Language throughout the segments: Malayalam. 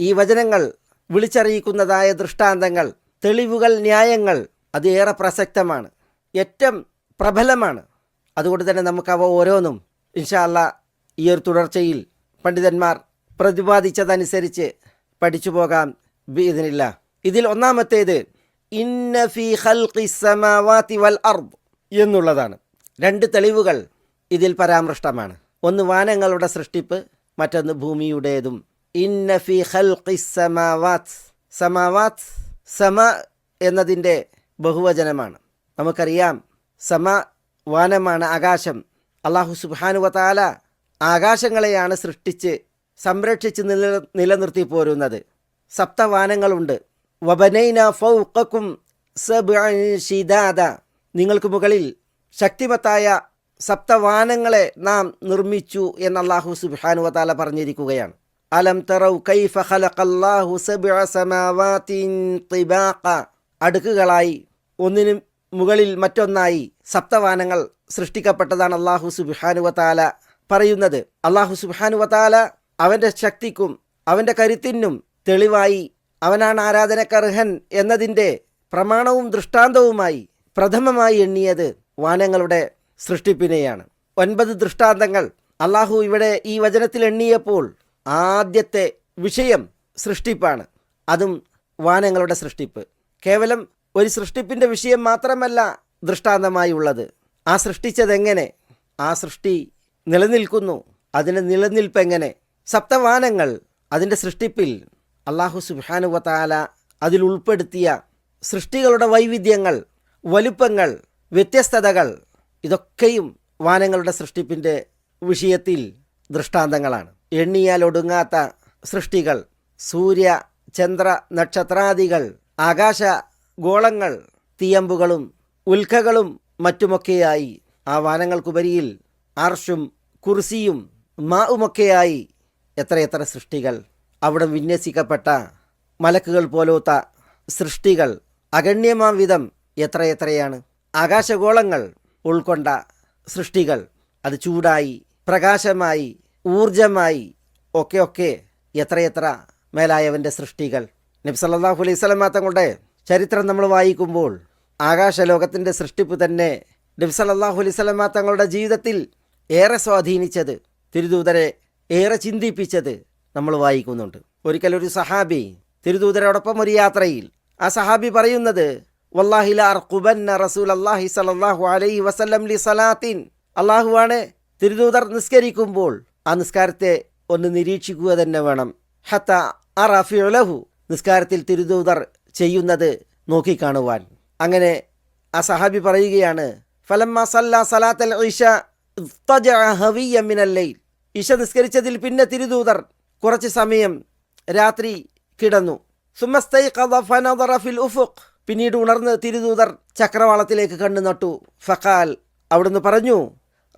ഈ വചനങ്ങൾ വിളിച്ചറിയിക്കുന്നതായ ദൃഷ്ടാന്തങ്ങൾ തെളിവുകൾ ന്യായങ്ങൾ അത് ഏറെ പ്രസക്തമാണ്. ഏറ്റവും പ്രബലമാണ്. അതുകൊണ്ട് തന്നെ നമുക്ക് അവ ഓരോന്നും ഇൻഷാല്ല ഈ ഒരു തുടർച്ചയിൽ പണ്ഡിതന്മാർ പ്രതിപാദിച്ചതനുസരിച്ച് പഠിച്ചു പോകാം ഇതിനില്ല. ഇതിൽ ഒന്നാമത്തേത് എന്നുള്ളതാണ്. രണ്ട് തെളിവുകൾ ഇതിൽ പരാമൃഷ്ടമാണ്. ഒന്ന് വാനങ്ങളുടെ സൃഷ്ടിപ്പ് മറ്റൊന്ന് ഭൂമിയുടേതും. ഇന്ന ഫി ഖൽഖി സമാവാത്ത്. സമാവാത്ത് സമ എന്നതിന്റെ ബഹുവചനമാണ്. നമുക്കറിയാം സമ വാനമാണ് ആകാശം. അള്ളാഹു സുബാനുവതാല ആകാശങ്ങളെയാണ് സൃഷ്ടിച്ച് സംരക്ഷിച്ച് നില നിലനിർത്തി പോരുന്നത്. സപ്തവാനങ്ങളുണ്ട്. വബനൈന ഫൗക്കും സബ്അൻ ശിദാദ. നിങ്ങൾക്ക് മുകളിൽ ശക്തിമത്തായ സപ്തവാനങ്ങളെ നാം നിർമ്മിച്ചു എന്ന് അള്ളാഹു സുബ്ഹാനു വതാല പറഞ്ഞിരിക്കുകയാണ്. അലം തറൗ കൈഫ ഖലഖല്ലാഹു സബ്അ സമാവാതിൻ തിബാഖ അടുക്കുകളായി ഒന്നിനു മുകളിൽ മറ്റൊന്നായി സപ്തവാനങ്ങൾ സൃഷ്ടിക്കപ്പെട്ടതാണ് അള്ളാഹു സുബിഹാനുവത്താല പറയുന്നത്. അള്ളാഹു സുബിഹാനുവത്താല അവന്റെ ശക്തിക്കും അവന്റെ കരുത്തിനും തെളിവായി അവനാണ് ആരാധനക്കർഹൻ എന്നതിന്റെ പ്രമാണവും ദൃഷ്ടാന്തവുമായി പ്രഥമമായി എണ്ണിയത് വാനങ്ങളുടെ സൃഷ്ടിപ്പിനെയാണ്. ഒൻപത് ദൃഷ്ടാന്തങ്ങൾ അള്ളാഹു ഇവിടെ ഈ വചനത്തിൽ എണ്ണിയപ്പോൾ ആദ്യത്തെ വിഷയം സൃഷ്ടിപ്പാണ്. അതും വാനങ്ങളുടെ സൃഷ്ടിപ്പ്. കേവലം ഒരു സൃഷ്ടിപ്പിന്റെ വിഷയം മാത്രമല്ല ദൃഷ്ടാന്തമായി ഉള്ളത്. ആ സൃഷ്ടിച്ചതെങ്ങനെ? ആ സൃഷ്ടി നിലനിൽക്കുന്നു. അതിന്റെ നിലനിൽപ്പ് എങ്ങനെ സപ്തവാനങ്ങൾ അതിന്റെ സൃഷ്ടിപ്പിൽ അള്ളാഹു സുബാനുവത്താല അതിൽ ഉൾപ്പെടുത്തിയ സൃഷ്ടികളുടെ വൈവിധ്യങ്ങൾ വലുപ്പങ്ങൾ വ്യത്യസ്തതകൾ ഇതൊക്കെയും വാനങ്ങളുടെ സൃഷ്ടിപ്പിന്റെ വിഷയത്തിൽ ദൃഷ്ടാന്തങ്ങളാണ്. എണ്ണിയാൽ ഒടുങ്ങാത്ത സൃഷ്ടികൾ. സൂര്യ ചന്ദ്ര നക്ഷത്രാദികൾ ആകാശ ഗോളങ്ങൾ തീയമ്പുകളും ഉൽക്കകളും മറ്റുമൊക്കെയായി. ആ വാനങ്ങൾക്കുപരിയിൽ ആർഷും കുർസിയും മാവുമൊക്കെയായി. എത്രയെത്ര സൃഷ്ടികൾ. അവിടെ വിന്യസിക്കപ്പെട്ട മലക്കുകൾ പോലത്തെ സൃഷ്ടികൾ. അഗണ്യമാം വിധം എത്രയെത്രയാണ്. ആകാശഗോളങ്ങൾ ഉൾക്കൊണ്ട സൃഷ്ടികൾ. അത് ചൂടായി പ്രകാശമായി ഊർജമായി ഒക്കെ ഒക്കെ എത്രയെത്ര മേലായവന്റെ സൃഷ്ടികൾ. നബി സല്ലല്ലാഹു അലൈഹി സ്വലമ തങ്ങളുടെ ചരിത്രം നമ്മൾ വായിക്കുമ്പോൾ ആകാശലോകത്തിന്റെ സൃഷ്ടിപ്പ് തന്നെ നബി സല്ലല്ലാഹു അലൈഹി സ്വലമ തങ്ങളുടെ ജീവിതത്തിൽ ഏറെ സ്വാധീനിച്ചത് തിരുദൂതരെ ഏറെ ചിന്തിപ്പിച്ചത് നമ്മൾ വായിക്കുന്നുണ്ട്. ഒരിക്കലൊരു സഹാബി തിരുദൂതരോടൊപ്പം ഒരു യാത്രയിൽ ആ സഹാബി പറയുന്നത് വല്ലാഹില അർഖുബന്ന റസൂൽ അലൈഹി വസല്ലം തിരുദൂതർ നിസ്കരിക്കുമ്പോൾ ആ നിസ്കാരത്തെ ഒന്ന് നിരീക്ഷിക്കുക തന്നെ വേണം. ഹത്ത ആ അറഫിഉലഹു നിസ്കാരത്തിൽ തിരുദൂതർ ചെയ്യുന്നത് നോക്കിക്കാണുവാൻ. അങ്ങനെ ആ സഹാബി പറയുകയാണ് ഫലമ്മ സല്ല ലൈൽ. ഇഷ നിസ്കരിച്ചതിൽ പിന്നെ തിരുദൂതർ കുറച്ച് സമയം രാത്രി കിടന്നു. ഫിൽ ഉഫുഖ്. പിന്നീട് ഉണർന്ന് തിരുദൂതർ ചക്രവാളത്തിലേക്ക് കണ്ണു നട്ടു ഫക്കാൽ അവിടുന്ന് പറഞ്ഞു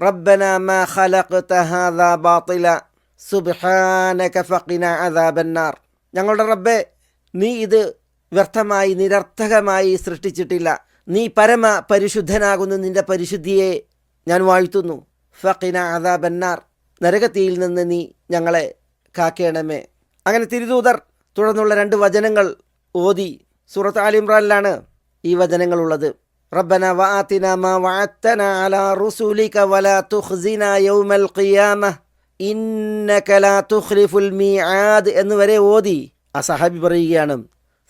റബ്ബന മാ ഖലഖ്ത ഹാദാ باطلا സുബ്ഹാനക ഫഖിന അദാബന്നാർ ഞങ്ങളുടെ റബ്ബെ നീ ഇത് വ്യർത്ഥമായി നിരർത്ഥകമായി സൃഷ്ടിച്ചിട്ടില്ല. നീ പരമ പരിശുദ്ധനാകുന്ന നിന്റെ പരിശുദ്ധിയെ ഞാൻ വാഴ്ത്തുന്നു. ഫക്കിന അദാബന്നാർ നരകത്തിയിൽ നിന്ന് നീ ഞങ്ങളെ കാക്കേണമേ. അങ്ങനെ തിരുദൂതർ തുടർന്നുള്ള രണ്ട് വചനങ്ങൾ ഓതി. സൂറത്ത് ആലിമ്രാനിലാണ് ഈ വചനങ്ങളുള്ളത് റബ്ബന വആതിന മാ വഅദ്തന അലാ റുസുലിക വലാ തുഖ്സിന യൗമൽ ഖിയാമ. ഇന്നക ലാ തുഖ്ലിഫുൽ മീആദ് എന്ന് വരെ ഓതി. ആ സഹാബി പറയുകയാണ്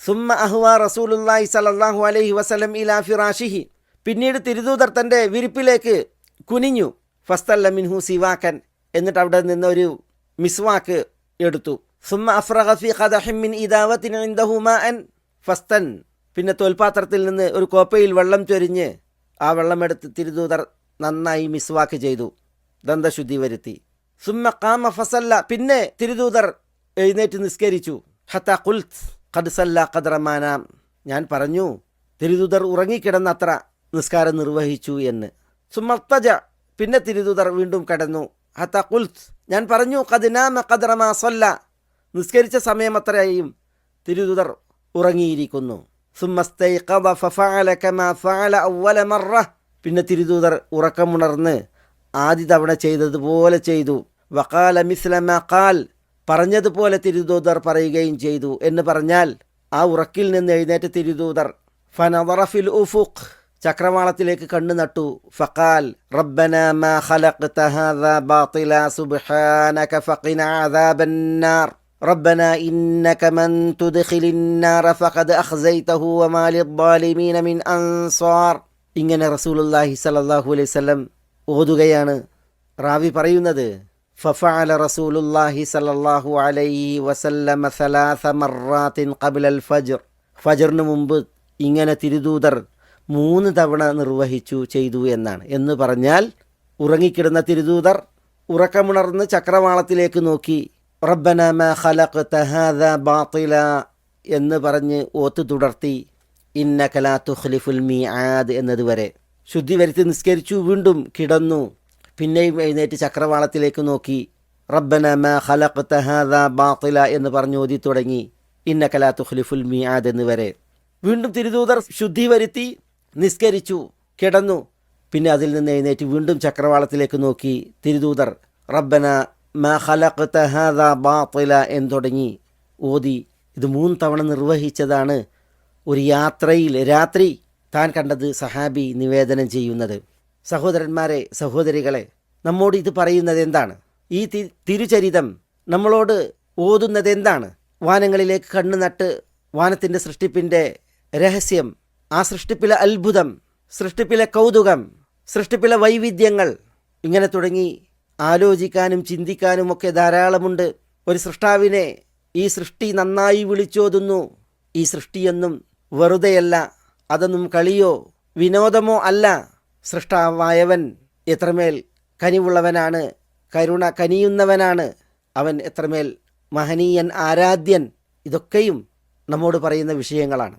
സുമ്മ അഹ്വ റസൂലുള്ളാഹി സ്വല്ലല്ലാഹു അലൈഹി വസല്ലം ഇലാ ഫിറാഷിഹി. പിന്നീട് തിരുദൂതർ തന്റെ വിരിപ്പിലേക്ക് കുനിഞ്ഞു. ഫസ്തല്ല മിൻഹു സിവാക്കൻ എന്നിട്ട് അവിടെ നിന്ന് ഒരു മിസ്വാക്ക് എടുത്തു. സുമ്മ അഫ്രഖ ഫി ഖദഹിൻ മിൻ ഇദാവത്തിൻ ഇൻദഹു മാഅൻ. ഫസ്തൻ പിന്നെ തോൽപാത്രത്തിൽ നിന്ന് ഒരു കോപ്പയിൽ വെള്ളം ചൊരിഞ്ഞ് ആ വെള്ളമെടുത്ത് തിരുദൂതർ നന്നായി മിസ്വാക്ക് ചെയ്തു. ദന്തശുദ്ധി വരുത്തി. സുമ്മ കാമ ഫസല്ല. പിന്നെ തിരുദൂതർ എഴുന്നേറ്റ് നിസ്കരിച്ചു. ഹത്ത കുൽത്ത് ഖദ്സല്ല ഖദ്റമാനാം ഞാൻ പറഞ്ഞു തിരുദൂതർ ഉറങ്ങിക്കിടന്നത്ര നിസ്കാരം നിർവഹിച്ചു എന്ന്. സുമർത്തജ പിന്നെ തിരുദൂതർ വീണ്ടും കടന്നു. ഹത്ത കുൽത്ത് ഞാൻ പറഞ്ഞു കദിനാമ ഖദ്റമാ സല്ല. നിസ്കരിച്ച സമയം അത്രയും തിരുദൂതർ ഉറങ്ങിയിരിക്കുന്നു. പിന്നെ തിരുദൂതർ ഉറക്കമുണർന്ന് ആദ്യ തവണ ചെയ്തതുപോലെ ചെയ്തു. വഖാല മിസ്ല മാ ഖാൽ. പറഞ്ഞതുപോലെ തിരുദൂതർ പറയുകയും ചെയ്തു എന്ന് പറഞ്ഞാൽ ആ ഉറക്കിൽ നിന്ന് എഴുന്നേറ്റ തിരുദൂതർ ഫനദറഫിൽ ഉഫുഖ്. ചക്രവാളത്തിലേക്ക് കണ്ണു നട്ടു. ഫഖാൽ റബ്ബന മാ ഖലഖ്ത ഹാദാ ബാത്തില സുബ്ഹാനക ഫഖിന അദാബന്നാർ ربنا إنك من تدخل النار فقد أخزيته وما للظالمين من أنصار ഇങ്ങനെ റസൂലുള്ളാഹി സല്ലല്ലാഹു അലൈഹി വസല്ലം ഓതുകയാണ് റാവി പറയുന്നത് ഫഫഅല റസൂലുള്ളാഹി സല്ലല്ലാഹു അലൈഹി വസല്ലമ സലാസ മറാത്തിൻ ഖബ്ല അൽ ഫജ്ർ ഫജറിന് മുമ്പ് ഇങ്ങനെ തിരുദൂതർ മൂന്ന് തവണ നിർവഹിച്ചു ചെയ്തു എന്നാണ് എന്ന് പറഞ്ഞാൽ ഉറങ്ങിക്കിടന്ന തിരുദൂതർ ഉറക്കമുണർന്ന് ചക്രവാളത്തിലേക്ക് നോക്കി റബ്ബന മാ ഖലഖ്ത ഹാദാ ബാത്തില എന്ന് പറഞ്ഞ് ഓത്ത് തുടർത്തി. ഇന്നക ലാ തുഖ്ലിഫുൽ മീആദ് എന്നതുവരെ. ശുദ്ധി വരുത്തി നിസ്കരിച്ചു വീണ്ടും കിടന്നു. പിന്നെയും എഴുന്നേറ്റ് ചക്രവാളത്തിലേക്ക് നോക്കി. റബ്ബന മാ ഖലഖ്ത ഹാദാ ബാത്തില എന്ന് പറഞ്ഞ് ഓതി തുടങ്ങി. ഇന്നക ലാ തുഖ്ലിഫുൽ മീആദ് എന്നുവരെ. വീണ്ടും തിരുദൂതർ ശുദ്ധി വരുത്തി നിസ്കരിച്ചു കിടന്നു. പിന്നെ അതിൽ നിന്ന് എഴുന്നേറ്റ് വീണ്ടും ചക്രവാളത്തിലേക്ക് നോക്കി. തിരുദൂതർ റബ്ബന മാ ഖലഖ്ത ഹാദാ ബാത്തില എന്ന് തുടങ്ങി. ഓതി ഇത് മൂന്ന് തവണ നിർവഹിച്ചതാണ് ഒരു യാത്രയിൽ രാത്രി താൻ കണ്ടത് സഹാബി നിവേദനം ചെയ്യുന്നത്. സഹോദരന്മാരെ സഹോദരികളെ നമ്മോട് ഇത് പറയുന്നത് എന്താണ്? ഈ തിരുചരിതം നമ്മളോട് ഓതുന്നത് എന്താണ്? വാനങ്ങളിലേക്ക് കണ്ണു നട്ട് വാനത്തിന്റെ സൃഷ്ടിപ്പിന്റെ രഹസ്യം ആ സൃഷ്ടിപ്പിലെ അത്ഭുതം സൃഷ്ടിപ്പിലെ കൗതുകം സൃഷ്ടിപ്പിലെ വൈവിധ്യങ്ങൾ ഇങ്ങനെ തുടങ്ങി ആലോചിക്കാനും ചിന്തിക്കാനും ഒക്കെ ധാരാളമുണ്ട്. ഒരു സൃഷ്ടാവിനെ ഈ സൃഷ്ടി നന്നായി വിളിച്ചോതുന്നു. ഈ സൃഷ്ടിയൊന്നും വെറുതെയല്ല. അതൊന്നും കളിയോ വിനോദമോ അല്ല. സൃഷ്ടാവായവൻ എത്രമേൽ കനിവുള്ളവനാണ് കരുണ കനിയുന്നവനാണ്. അവൻ എത്രമേൽ മഹനീയൻ ആരാധ്യൻ. ഇതൊക്കെയും നമ്മോട് പറയുന്ന വിഷയങ്ങളാണ്.